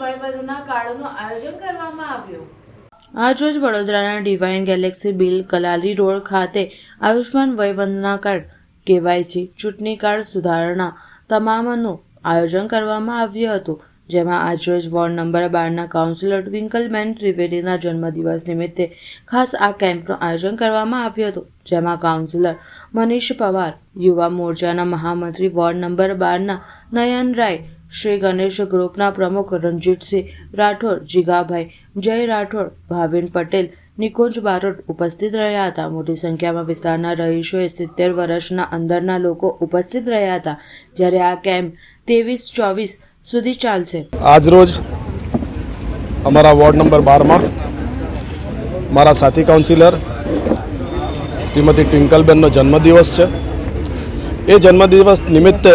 વયવદુના કાર્ડનું આયોજન કરવામાં આવ્યું. આજરોજ વડોદરાના divine galaxy Bil Kalali road ખાતે આયુષ્માન વયવંદના કાર્ડ, કેવાયસી, ચૂંટણી કાર્ડ સુધારણા તમામનું આયોજન કરવામાં આવ્યું હતું, જેમાં આજરોજ વોર્ડ નંબર બારના કાઉન્સિલર ટ્વિંકલબેન ત્રિવેદીના જન્મદિવસ નિમિત્તે ખાસ આ કેમ્પનું આયોજન કરવામાં આવ્યું હતું, જેમાં કાઉન્સિલર મનીષ પવાર, યુવા મોરચાના મહામંત્રી વોર્ડ નંબર બારના નયન રાય શ્રી ગણેશ ગ્રુપના પ્રમુખ રણજીતસિંહ રાઠોડ, જીગાભાઈ જય રાઠોડ, ભાવિન પટેલ, નિકુંજ બારોટ ઉપસ્થિત રહ્યા હતા. મોટી સંખ્યામાં વિસ્તારના રહીશોએ સિત્તેર વર્ષના અંદરના લોકો ઉપસ્થિત રહ્યા હતા, જ્યારે આ કેમ્પ ત્રેવીસ ચોવીસ સુધી ચાલશે. આજરોજ અમારા વોર્ડ નંબર બારમાં મારા સાથી કાઉન્સિલર શ્રીમતી ટ્વિંકલબેનનો જન્મદિવસ છે. એ જન્મદિવસ નિમિત્તે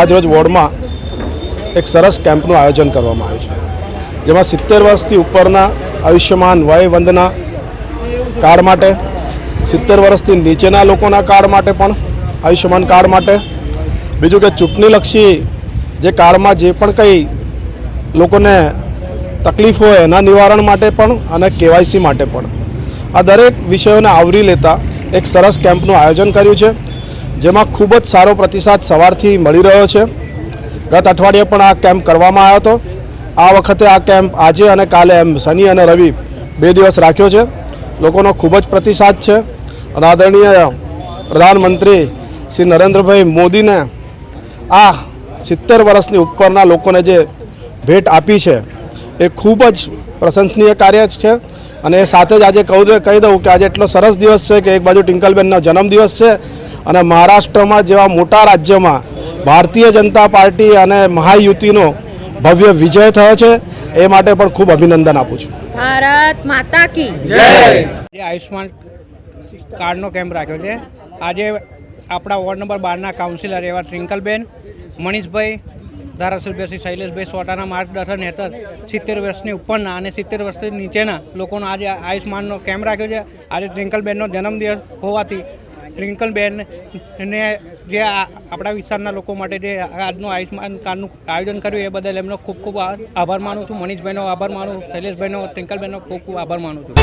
આજરોજ વોર્ડમાં એક સરસ કેમ્પનું આયોજન કરવામાં આવ્યું છે. જેમાં સિત્તેર વર્ષથી ઉપરના આયુષ્યમાન વય વંદના કાર્ડ માટે, સિત્તેર વર્ષથી નીચેના લોકોના કાર્ડ માટે પણ, આયુષ્યમાન કાર્ડ માટે. બીજું કે ચૂંટણીલક્ષી જે કાર્ડમાં જે પણ કંઈ લોકોને તકલીફ હોય એના નિવારણ માટે પણ અને કેવાયસી માટે પણ. આ દરેક વિષયોને આવરી લેતા એક સરસ કેમ્પનું આયોજન કર્યું છે. જેમાં ખૂબ જ સારો પ્રતિસાદ સવારથી મળી રહ્યો છે. ગત અઠવાડિયે પણ આ કેમ્પ કરવામાં આવ્યો હતો. આ વખતે આ કેમ્પ આજે અને કાલે એમ શનિ અને રવિ બે દિવસ રાખ્યો છે. લોકોનો ખૂબ જ પ્રતિસાદ છે. અને આદરણીય પ્રધાનમંત્રી શ્રી નરેન્દ્રભાઈ મોદીને આ સિત્તેર વર્ષની ઉપરના લોકોને જે ભેટ આપી છે, એ ખૂબ જ પ્રશંસનીય કાર્ય છે. અને એ સાથે જ આજે કહું કહી દઉં કે આજે એટલો સરસ દિવસ છે કે એક બાજુ ટિંકલબેનનો જન્મદિવસ છે. અને મહારાષ્ટ્રમાં જેવા મોટા રાજ્યમાં ભારતીય જનતા પાર્ટી અને મહાયુતિનો ભવ્ય વિજય થયો છે એ માટે પણ ખૂબ અભિનંદન આપું છું. ભારત માતા કી જય આયુષ્માન કાર્ડનો કેમ્પ રાખ્યો છે. આજે આપણા વોર્ડ નંબર બારના કાઉન્સિલર એવા ટ્વિંકલબેન મનીષભાઈ ધારાસભ્ય શ્રી શૈલેષભાઈ સોટાના માર્ગદર્શન હેઠળ સિત્તેર વર્ષની ઉપરના અને સિત્તેર વર્ષથી નીચેના લોકોનો આજે આયુષ્માનનો કેમ્પ રાખ્યો છે. આજે ટ્વિંકલબેનનો જન્મદિવસ હોવાથી ટ્વિંકલબેન ને જે આપણા વિસ્તારના લોકો માટે જે આજનું આયુષ્માન કાર્ડનું આયોજન કર્યું એ બદલ એમનો ખૂબ ખૂબ આભાર માનું છું. મનીષભાઈનો આભાર માનું શૈલેષભાઈનો ટ્વિંકલબેનનો ખૂબ ખૂબ આભાર માનું છું.